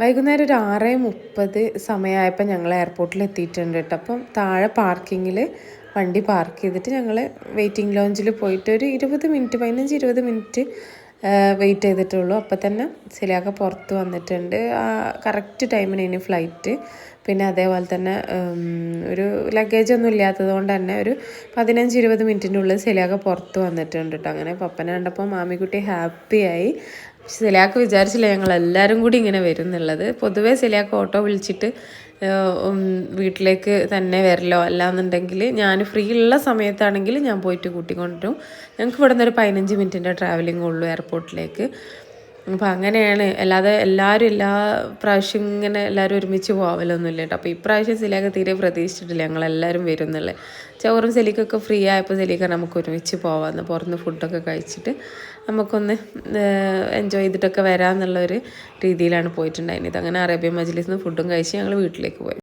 വൈകുന്നേരം ഒരു ആറ് മുപ്പത് സമയമായപ്പോൾ ഞങ്ങൾ എയർപോർട്ടിൽ എത്തിയിട്ടുണ്ട് കേട്ടോ. അപ്പം താഴെ പാർക്കിങ്ങിൽ വണ്ടി പാർക്ക് ചെയ്തിട്ട് ഞങ്ങൾ വെയിറ്റിംഗ് ലോഞ്ചിൽ പോയിട്ട് ഒരു ഇരുപത് മിനിറ്റ് പതിനഞ്ച് ഇരുപത് മിനിറ്റ് വെയിറ്റ് ചെയ്തിട്ടുള്ളൂ. അപ്പോൾ തന്നെ സിലിയാക്ക പുറത്ത് വന്നിട്ടുണ്ട്. ആ കറക്റ്റ് ടൈമിന് ഇനി ഫ്ലൈറ്റ് പിന്നെ അതേപോലെ തന്നെ ഒരു ലഗേജ് ഒന്നും ഇല്ലാത്തത് കൊണ്ട് തന്നെ ഒരു പതിനഞ്ച് ഇരുപത് മിനിറ്റിന്റെ ഉള്ളിൽ സിലിയാക്ക പുറത്ത് വന്നിട്ടുണ്ട് കേട്ടോ അങ്ങനെ പപ്പനെ കണ്ടപ്പോൾ മാമിക്കുട്ടി ഹാപ്പിയായി സിലാക്ക് വിചാരിച്ചില്ല ഞങ്ങൾ എല്ലാവരും കൂടി ഇങ്ങനെ വരും എന്നുള്ളത് പൊതുവേ സിലാക്ക് ഓട്ടോ വിളിച്ചിട്ട് വീട്ടിലേക്ക് തന്നെ വരലോ അല്ലാന്നുണ്ടെങ്കിൽ ഞാൻ ഫ്രീ ഉള്ള സമയത്താണെങ്കിൽ ഞാൻ പോയിട്ട് കൂട്ടിക്കൊണ്ടുവരും ഞങ്ങൾക്ക് ഇവിടെ നിന്ന് ഒരു പതിനഞ്ച് മിനിറ്റിന്റെ ട്രാവലിംഗ് ഉള്ളൂ എയർപോർട്ടിലേക്ക് അപ്പം അങ്ങനെയാണ്. അല്ലാതെ എല്ലാവരും എല്ലാ പ്രാവശ്യം ഇങ്ങനെ എല്ലാവരും ഒരുമിച്ച് പോവലൊന്നുമില്ല കേട്ടോ. അപ്പോൾ ഇപ്രാവശ്യം സിലിയൊക്കെ തീരെ പ്രതീക്ഷിച്ചിട്ടില്ല ഞങ്ങളെല്ലാവരും വരും എന്നുള്ളത് ചോറും സെലിക്കൊക്കെ ഫ്രീ ആയപ്പോൾ സെലിക്ക നമുക്ക് ഒരുമിച്ച് പോവാമെന്ന് പുറത്ത് ഫുഡൊക്കെ കഴിച്ചിട്ട് നമുക്കൊന്ന് എൻജോയ് ചെയ്തിട്ടൊക്കെ വരാമെന്നുള്ള ഒരു രീതിയിലാണ് പോയിട്ടുണ്ടായിരുന്നത്. അങ്ങനെ അറേബ്യൻ മജ്ലിസിൽ നിന്ന് ഫുഡും കഴിച്ച് ഞങ്ങൾ വീട്ടിലേക്ക് പോയി.